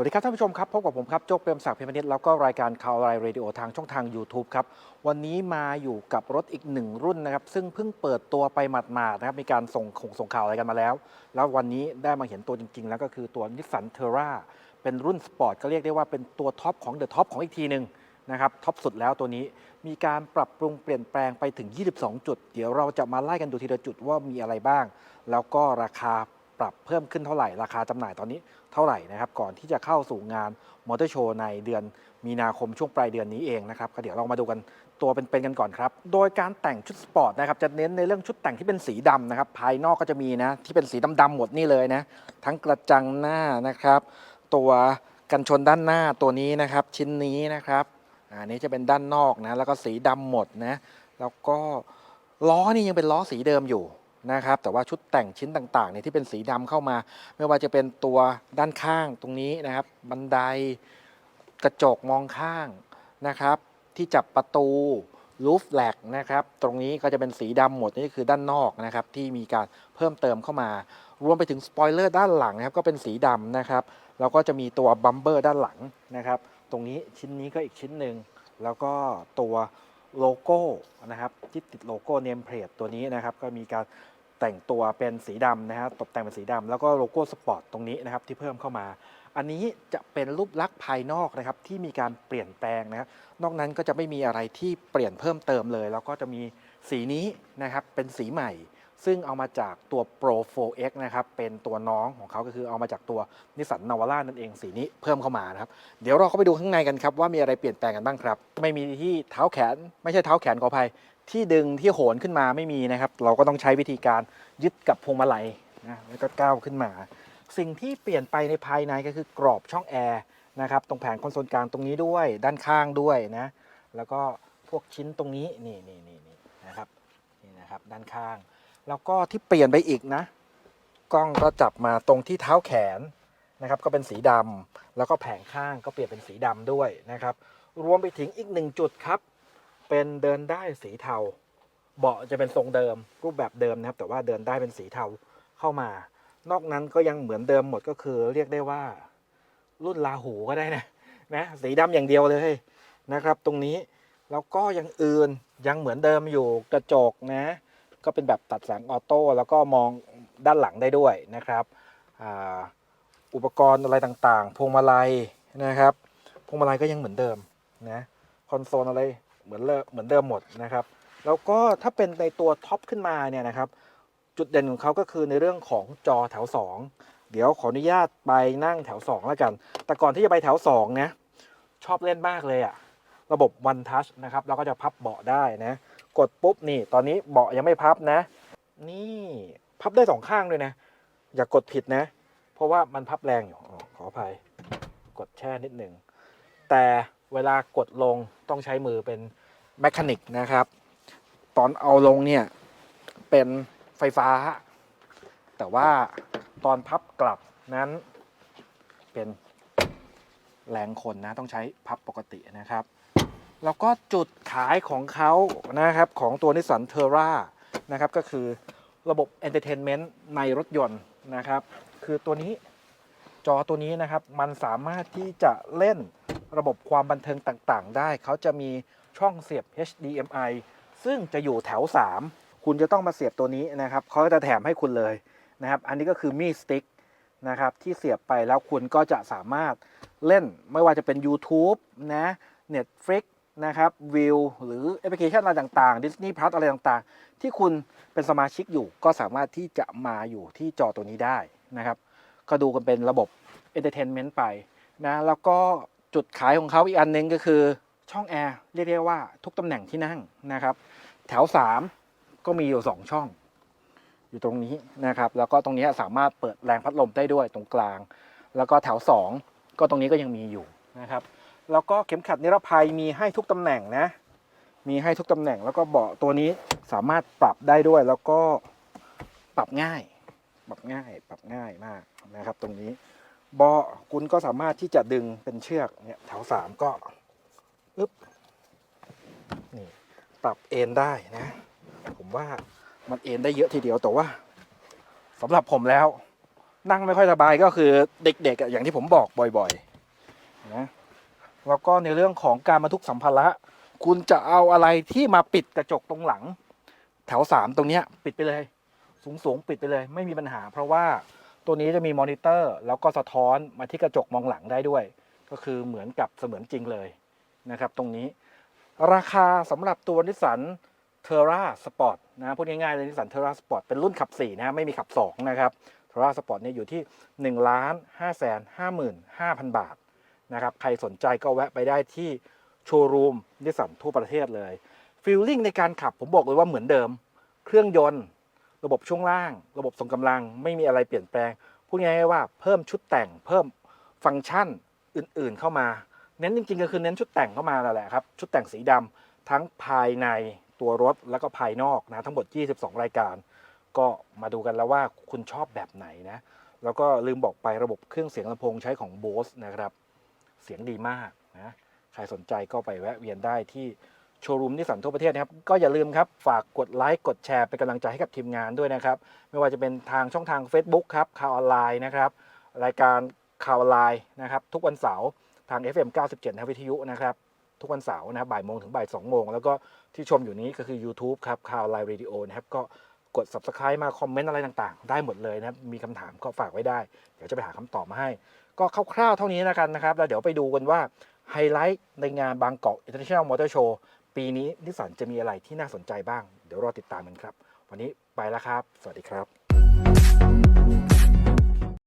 วัสดีครับท่านผู้ชมครับพบกับผมครับโจ๊กเปรมศักดิ์เพชรพนิชแล้วก็รายการข่าวไรเรดิโอทางช่องทาง YouTube ครับ วันนี้มาอยู่กับรถอีกหนึ่งรุ่นนะครับ ซึ่งเพิ่งเปิดตัวไปหมาดๆนะครับ มีการส่งคงส่งข่าวอะไรกันมาแล้ว แล้ววันนี้ได้มาเห็นตัวจริง ๆ แล้วก็คือตัวนิสสันเทอร่าเป็นรุ่นสปอร์ตก็เรียกได้ว่าเป็นตัวท็อปของเดอะท็อปของอีกทีหนึ่งนะครับท็อปสุดแล้วตัวนี้มีการปรับปรุงเปลี่ยนแปลงไปถึง 22 จุด เดี๋ยวเราจะมาไล่กันดูทีละจุดว่ามีอะไรบ้าง แล้วก็ราคา ปรับเพิ่มขึ้นเท่าไหร่ ราคาจำหน่ายตอนนี้เท่าไหร่นะครับก่อนที่จะเข้าสู่งานมอเตอร์โชว์ในเดือนมีนาคมช่วงปลายเดือนนี้เองนะครับก็เดี๋ยวเรามาดูกันตัวเป็นๆกันก่อนครับ โดยการแต่งชุดสปอร์ตนะครับจะเน้นในเรื่องชุดแต่งที่เป็นสีดำนะครับภายนอกก็จะมีนะที่เป็นสีดำๆหมดนี่เลยนะทั้งกระจังหน้านะครับ ตัวกันชนด้านหน้าตัวนี้นะครับ ชิ้นนี้นะครับอันนี้จะเป็นด้านนอกนะแล้วก็สีดำหมดนะแล้วก็ล้อนี่ยังเป็นล้อสีเดิมอยู่ นะครับแต่ว่าชุดแต่งชิ้นต่างๆเนี่ยที่เป็นสีดำเข้ามา ไม่ว่าจะเป็นตัวด้านข้างตรงนี้นะครับ บันไดกระจกมองข้างนะครับ ที่จับประตูลูฟแลกนะครับ ตรงนี้ก็จะเป็นสีดำหมดนี่คือด้านนอกนะครับ ที่มีการเพิ่มเติมเข้ามา รวมไปถึงสปอยเลอร์ด้านหลังนะครับ ก็เป็นสีดำนะครับ แล้วก็จะมีตัวบัมเบอร์ด้านหลังนะครับ ตรงนี้ชิ้นนี้ก็อีกชิ้นหนึ่งแล้วก็ตัวโลโก้นะครับที่ติดโลโก้เนมเพลทตัวนี้นะครับ ก็มีการ แต่งตัวเป็นสีดำนะฮะตกแต่งเป็นสีดำแล้วก็โลโก้สปอร์ตตรงนี้นะครับที่เพิ่มเข้ามา อันนี้จะเป็นรูปลักษณ์ภายนอกนะครับที่มีการเปลี่ยนแปลงนะครับนอกนั้นก็จะไม่มีอะไรที่เปลี่ยนเพิ่มเติมเลย แล้วก็จะมีสีนี้นะครับเป็นสีใหม่ ซึ่งเอามาจากตัว Pro 4X นะครับเป็นตัวน้องของเขาก็คือเอามาจากตัวนิสสันนาวาร่านั่นเองสีนี้เพิ่มเข้ามานะครับเดี๋ยวเราเข้าไปดูข้างในกันครับว่ามีอะไรเปลี่ยนแปลงกันบ้างครับ ไม่มีที่เท้าแขน ไม่ใช่เท้าแขนขออภัย ที่ดึงที่โหนขึ้นมาไม่มีนะครับ เราก็ต้องใช้วิธีการยึดกับพวงมาลัยนะแล้วก็ก้าวขึ้นมา สิ่งที่เปลี่ยนไปในภายในก็คือกรอบช่องแอร์นะครับตรงแผงคอนโซลกลางตรงนี้ด้วย ด้านข้างด้วยนะแล้วก็พวกชิ้นตรงนี้นี่นี่นี่นี่นะครับนี่นะครับด้านข้าง แล้วก็ที่เปลี่ยนไปอีกนะ กล้องก็จับมาตรงที่เท้าแขนนะครับ ก็เป็นสีดำแล้วก็แผงข้างก็เปลี่ยนเป็นสีดำด้วยนะครับ รวมไปถึงอีกหนึ่งจุดครับ เป็นเดินได้สีเทา เบาะจะเป็นทรงเดิมรูปแบบเดิมนะครับ แต่ว่าเดินได้เป็นสีเทาเข้ามา นอกนั้นก็ยังเหมือนเดิมหมดก็คือ เรียกได้ว่า รุ่นลาหูก็ได้นะนะสีดำอย่างเดียวเลยนะครับ ตรงนี้แล้วก็ยังอื่นยังเหมือนเดิมอยู่กระจกนะ ก็เป็นแบบตัดแสงออโต้แล้วก็มองด้านหลังได้ด้วยนะครับอ่าอุปกรณ์อะไรต่างๆ พวงมาลัยนะครับ พวงมาลัยก็ยังเหมือนเดิมนะ คอนโซลอะไร เหมือนเเหมือนเดิมหมดนะครับ แล้วก็ถ้าเป็นในตัวท็อปขึ้นมาเนี่ยนะครับ จุดเด่นของเขาก็คือในเรื่องของจอแถว 2 เดี๋ยวขออนุญาตไปนั่งแถว 2 แล้วกัน แต่ก่อนที่จะไปแถว2นะชอบเล่นมากเลยอะระบบ One Touch นะครับเราก็จะพับเบาะได้นะ กดปุ๊บนี่ ตอนนี้เบาะยังไม่พับนะ นี่พับได้สองข้างด้วยนะ อย่ากกดผิดนะ เพราะว่ามันพับแรงอยู่ออขออภัย กดแช่นิดหนึ่งแต่เวลากดลงต้องใช้มือเป็น แมคานิกนะครับ ตอนเอาลงเนี่ยเป็นไฟฟ้า แต่ว่าตอนพับกลับนั้นเป็นแรงคนนะต้องใช้พับปกตินะครับ แล้วก็จุดขายของเขานะครับของตัวนิสสันเทอร่านะครับก็คือระบบ Entertainment ในรถยนต์นะครับ คือตัวนี้จอตัวนี้นะครับ มันสามารถที่จะเล่น ระบบความบันเทิงต่างๆ ได้ เขาจะมีช่องเสียบ HDMI ซึ่งจะอยู่แถว 3 คุณจะต้องมาเสียบตัวนี้นะครับเขาจะแถมให้คุณเลยนะครับอันนี้ก็คือมีสติ๊กนะครับที่เสียบไปแล้วคุณก็จะสามารถเล่นไม่ว่าจะเป็น YouTube นะ Netflix นะครับวิวหรือแอปพลิเคชันอะไรต่างๆ Disney Plus อะไรต่างๆ ที่คุณเป็นสมาชิกอยู่ก็สามารถที่จะมาอยู่ที่จอตัวนี้ได้นะครับ ก็ดูกันเป็นระบบ Entertainment ไปนะแล้วก็ จุดขายของเขาอีกอันหนึงก็คือช่องแอร์เรียกได้ว่าทุกตำแหน่งที่นั่งนะครับ แถว 3 ก็มีอยู่ 2 ช่อง อยู่ตรงนี้นะครับ แล้วก็ตรงนี้สามารถเปิดแรงพัดลมได้ด้วยตรงกลาง แล้วก็แถว 2 ก็ตรงนี้ก็ยังมีอยู่นะครับ แล้วก็เข็มขัดนิรภัยมีให้ทุกตำแหน่งนะ มีให้ทุกตำแหน่งแล้วก็เบาะตัวนี้สามารถปรับได้ด้วยแล้วก็ปรับง่าย ปรับง่าย ปรับง่ายมากนะครับ ตรงนี้ บาคุณก็สามารถที่จะดึงเป็นเชือกเนี่ยแถวสามก็อึ๊บนี่ปรับเอนได้นะ ผมว่ามันเอนได้เยอะทีเดียวแต่ว่าสำหรับผมแล้ว นั่งไม่ค่อยสบายก็คือเด็กๆอย่างที่ผมบอกบ่อยๆนะแล้วก็ในเรื่องของการบรรทุกสัมภาระคุณจะเอาอะไรที่มาปิดกระจกตรงหลัง แถวสามตรงเนี้ย ปิดไปเลย สูงๆปิดไปเลย ไม่มีปัญหา เพราะว่า ตัวนี้จะมีมอนิเตอร์ แล้วก็สะท้อนมาที่กระจกมองหลังได้ด้วย ก็คือเหมือนกับเสมือนจริงเลยนะครับ ตรงนี้ ราคาสำหรับตัวนิสสันเทอร่าสปอร์ตนะพูดง่ายๆเลยนิสสันเทอร่าสปอร์ตเป็นรุ่นขับ 4 นะไม่มีขับ 2 นะครับเทอร่าสปอร์ตเนี่ยอยู่ที่1ล้าน5แสน55,000บาทนะครับใครสนใจก็แวะไปได้ที่โชว์รูมนิสสันทั่วประเทศเลยฟีลลิ่งในการขับผมบอกเลยว่าเหมือนเดิม เครื่องยนต์ ระบบช่วงล่าง ระบบส่งกำลังไม่มีอะไรเปลี่ยนแปลงพูดง่ายๆว่าเพิ่มชุดแต่งเพิ่มฟังก์ชันอื่น ๆ เข้ามา เน้นจริง ๆ ก็คือเน้นชุดแต่งเข้ามาแล้วแหละครับ ชุดแต่งสีดำทั้งภายในตัวรถแล้วก็ภายนอกนะทั้งหมด 22 รายการ ก็มาดูกันแล้วว่าคุณชอบแบบไหนนะ แล้วก็ลืมบอกไประบบเครื่องเสียงลำโพงใช้ของ Bose นะครับ เสียงดีมากนะ ใครสนใจก็ไปแวะเวียนได้ที่ โชว์รูมนิสสันทั่วประเทศนะครับก็อย่าลืมครับฝากกดไลค์กดแชร์เป็นกำลังใจให้กับทีมงานด้วยนะครับ ไม่ว่าจะเป็นทางช่องทาง Facebook ครับข่าวออนไลน์นะครับรายการข่าวออนไลน์นะครับทุกวันเสาร์ทาง FM 97นะวิทยุนะครับทุกวันเสาร์นะครับบ่ายโมงถึงบ่ายสองโมงแล้วก็ที่ชมอยู่นี้ก็คือ YouTube ครับข่าวไลน์เรดิโอนะครับก็กด Subscribe มาคอมเมนต์อะไรต่างๆ ได้หมดเลยนะครับมีคำถามก็ฝากไว้ได้ เดี๋ยวจะไปหาคำตอบมาให้ ก็คร่าวๆเท่านี้แล้วกันนะครับ แล้วเดี๋ยวไปดูกันว่าไฮไลท์ในงานบางกอก International Motor Show ปีนี้นิสสันจะมีอะไรที่น่าสนใจบ้าง เดี๋ยวรอติดตามกันครับ วันนี้ไปแล้วครับ สวัสดีครับ